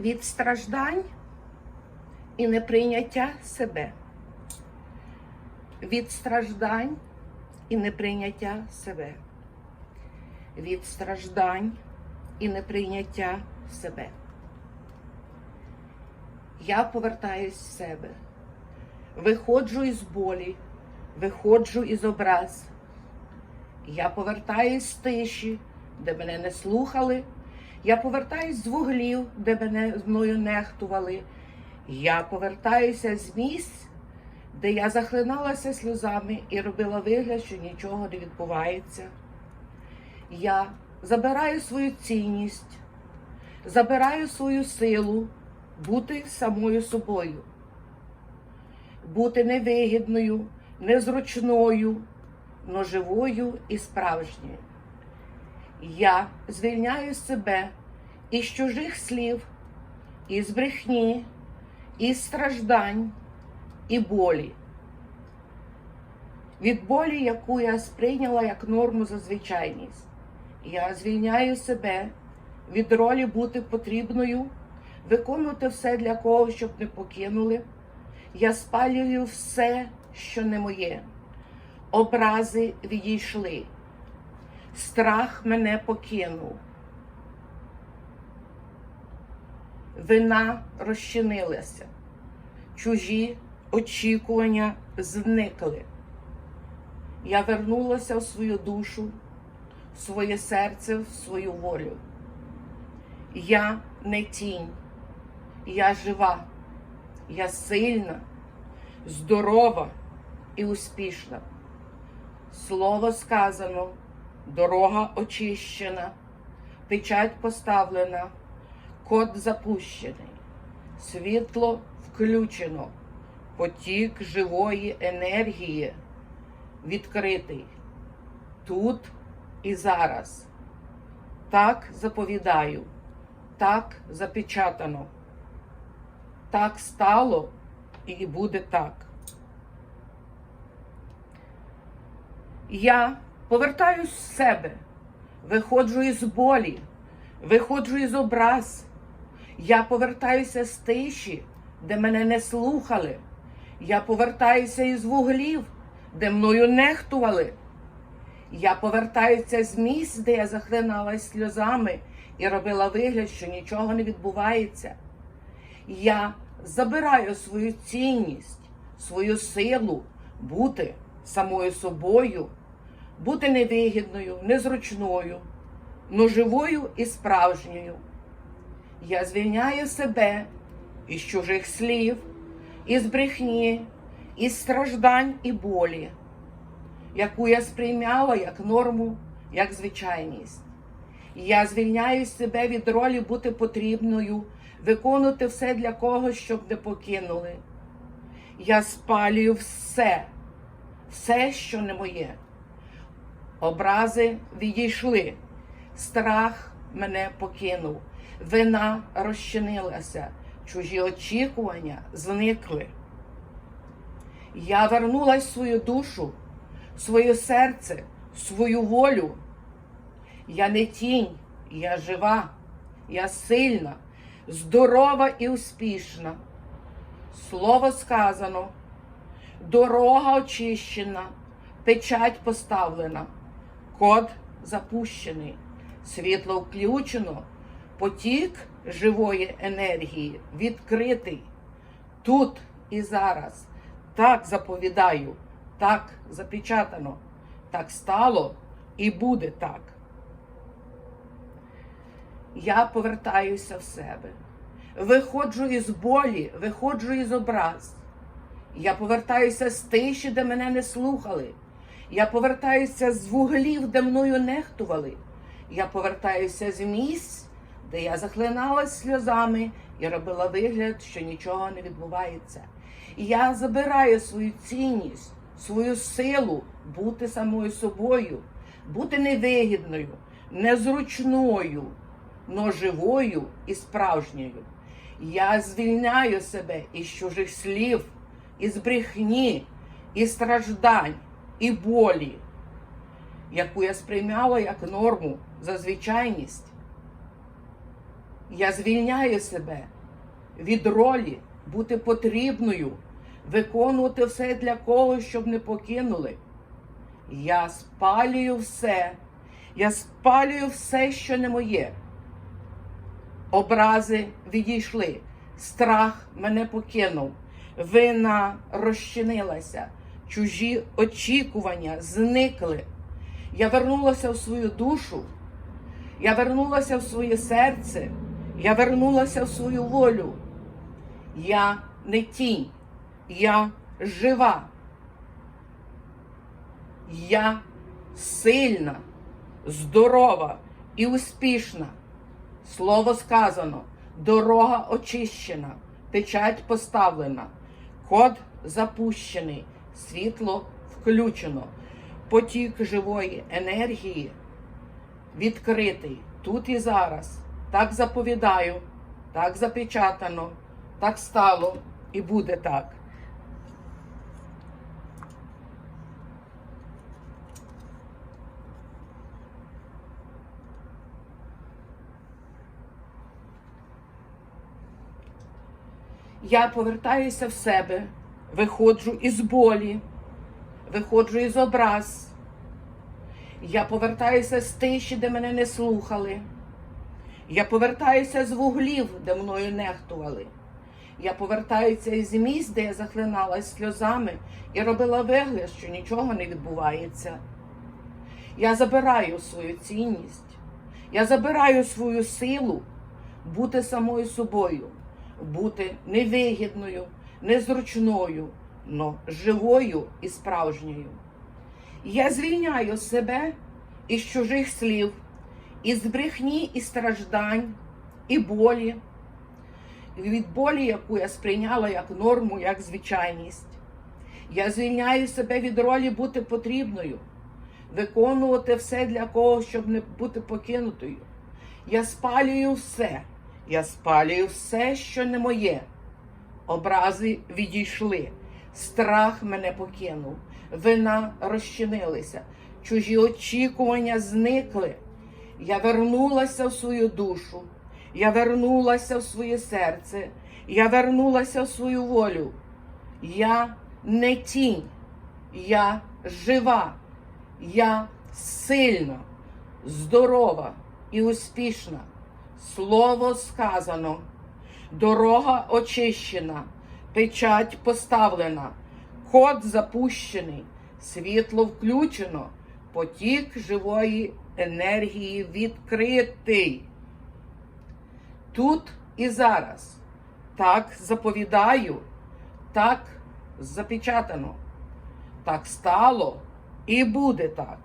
від страждань і неприйняття себе. Від страждань і неприйняття себе. Від страждань і неприйняття себе. Я повертаюсь в себе, виходжу із болі, виходжу із образ. Я повертаюсь з тиші, де мене не слухали. Я повертаюсь з вуглів, де мене мною нехтували. Я повертаюся з місць, де я захлиналася сльозами і робила вигляд, що нічого не відбувається. Я забираю свою цінність, забираю свою силу бути самою собою, бути невигідною, незручною, но живою і справжньою. Я звільняю себе із чужих слів, із брехні, із страждань і болі. Від болі, яку я сприйняла як норму за звичайність. Я звільняю себе від ролі бути потрібною, виконувати все для кого, щоб не покинули. Я спалюю все, що не моє. Образи відійшли. Страх мене покинув. Вина розчинилася. Чужі очікування зникли. Я вернулася в свою душу, в своє серце, в свою волю. Я не тінь, я жива, я сильна, здорова і успішна. Слово сказано, дорога очищена, печать поставлена, код запущений, світло включено, потік живої енергії відкритий тут і зараз. Так заповідаю, так запечатано, так стало і буде так. Я повертаюсь в себе, виходжу із болі, виходжу із образ. Я повертаюся з тиші, де мене не слухали. Я повертаюся із вуглів, де мною нехтували. Я повертаюся з місць, де я захлиналась сльозами і робила вигляд, що нічого не відбувається. Я забираю свою цінність, свою силу бути самою собою, бути невигідною, незручною, но живою і справжньою. Я звільняю себе із чужих слів, із брехні, із страждань і болі, яку я сприймала як норму, як звичайність. Я звільняю себе від ролі бути потрібною, виконувати все для когось, щоб не покинули. Я спалюю все, все, що не моє. Образи відійшли, страх мене покинув, вина розчинилася, чужі очікування зникли. Я вернулась свою душу, своє серце, свою волю. Я не тінь, я жива, я сильна, здорова і успішна. Слово сказано, дорога очищена, печать поставлена, код запущений, світло включено, потік живої енергії відкритий тут і зараз. Так заповідаю, так запечатано, так стало і буде так. Я повертаюся в себе, виходжу із болі, виходжу із образ. Я повертаюся з тиші, де мене не слухали. Я повертаюся з вуглів, де мною нехтували. Я повертаюся з місць, де я захлиналась сльозами і робила вигляд, що нічого не відбувається. Я забираю свою цінність, свою силу бути самою собою, бути невигідною, незручною, но живою і справжньою. Я звільняю себе із чужих слів, із брехні, із страждань і болі, яку я сприймала як норму за звичайність. Я звільняю себе від ролі бути потрібною, виконувати все для когось, щоб не покинули. Я спалюю все, я спалюю все, що не моє. Образи відійшли, страх мене покинув, вина розчинилася, чужі очікування зникли. Я вернулася в свою душу, я вернулася в своє серце, я вернулася в свою волю. Я не тінь, я жива. Я сильна, здорова і успішна. Слово сказано, дорога очищена, печать поставлена, код запущений, світло включено, потік живої енергії відкритий тут і зараз. Так заповідаю, так запечатано, так стало і буде так. Я повертаюся в себе, виходжу із болі, виходжу із образ. Я повертаюся з тиші, де мене не слухали. Я повертаюся з вуглів, де мною нехтували. Я повертаюся із місць, де я захлиналась сльозами і робила вигляд, що нічого не відбувається. Я забираю свою цінність, я забираю свою силу бути самою собою, бути невигідною, незручною, но живою і справжньою. Я звільняю себе із чужих слів, із брехні і страждань, і болі, від болі, яку я сприйняла як норму, як звичайність. Я звільняю себе від ролі бути потрібною, виконувати все для когось, щоб не бути покинутою. Я спалюю все, я спалюю все, що не моє. Образи відійшли, страх мене покинув, вина розчинилися, чужі очікування зникли. Я вернулася в свою душу, я вернулася в своє серце, я вернулася в свою волю. Я не тінь, я жива, я сильна, здорова і успішна. Слово сказано, дорога очищена, печать поставлена, код запущений, світло включено, потік живої енергії відкритий. Тут і зараз. Так заповідаю, так запечатано, так стало і буде так.